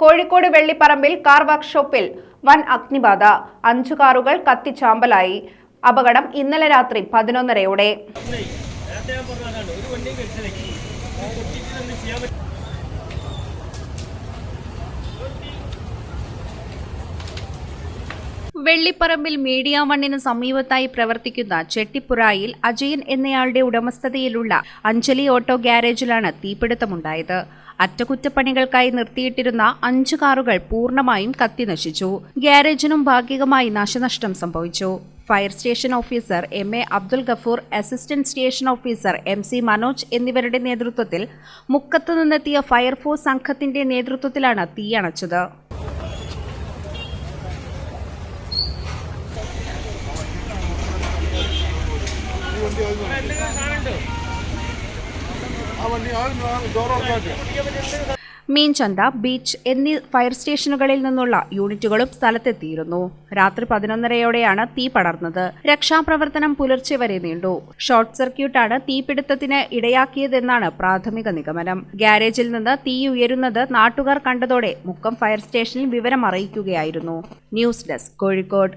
Kozhikode വെള്ളിപ്പറമ്പിൽ car വർക്ക്ഷോപ്പിൽ വൻ അഗ്നിബാധ. അഞ്ചു കാറുകൾ കത്തിച്ചാമ്പലായി അപകടം ഇന്നലെ രാത്രി പതിനൊന്നരയോടെ. വെള്ളിപ്പറമ്പിൽ മീഡിയ വണ്ണിന് സമീപത്തായി പ്രവർത്തിക്കുന്ന ചെട്ടിപ്പുറായിൽ അജയൻ എന്നയാളുടെ ഉടമസ്ഥതയിലുള്ള അഞ്ജലി ഓട്ടോ ഗ്യാരേജിലാണ് തീപിടുത്തമുണ്ടായത്. അറ്റകുറ്റപ്പണികൾക്കായി നിർത്തിയിട്ടിരുന്ന അഞ്ചു കാറുകൾ പൂർണമായും കത്തിനശിച്ചു. ഗ്യാരേജിനും ഭാഗികമായി നാശനഷ്ടം സംഭവിച്ചു. Fire station officer M A Abdul Gafoor assistant station officer M C Manoj എന്നിവരുടെ നേതൃത്വത്തിൽ മുക്കത്ത് നിന്നെത്തിയ ഫയർഫോഴ്സ് സംഘത്തിന്റെ നേതൃത്വത്തിലാണ് തീയണച്ചത്. ആ മീൻചന്ത ബീച്ച് എന്നീ ഫയർ സ്റ്റേഷനുകളിൽ നിന്നുള്ള യൂണിറ്റുകളും സ്ഥലത്തെത്തിയിരുന്നു. രാത്രി പതിനൊന്നരയോടെയാണ് തീ പടർന്നത്. രക്ഷാപ്രവർത്തനം പുലർച്ചെ വരെ നീണ്ടു. ഷോർട്ട് സർക്യൂട്ടാണ് തീപിടുത്തത്തിന് ഇടയാക്കിയതെന്നാണ് പ്രാഥമിക നിഗമനം. ഗ്യാരേജിൽ നിന്ന് തീ ഉയരുന്നത് നാട്ടുകാർ കണ്ടതോടെ മുക്കം ഫയർ സ്റ്റേഷനിൽ വിവരം അറിയിക്കുകയായിരുന്നു ന്യൂസ് ഡെസ്ക് കോഴിക്കോട്.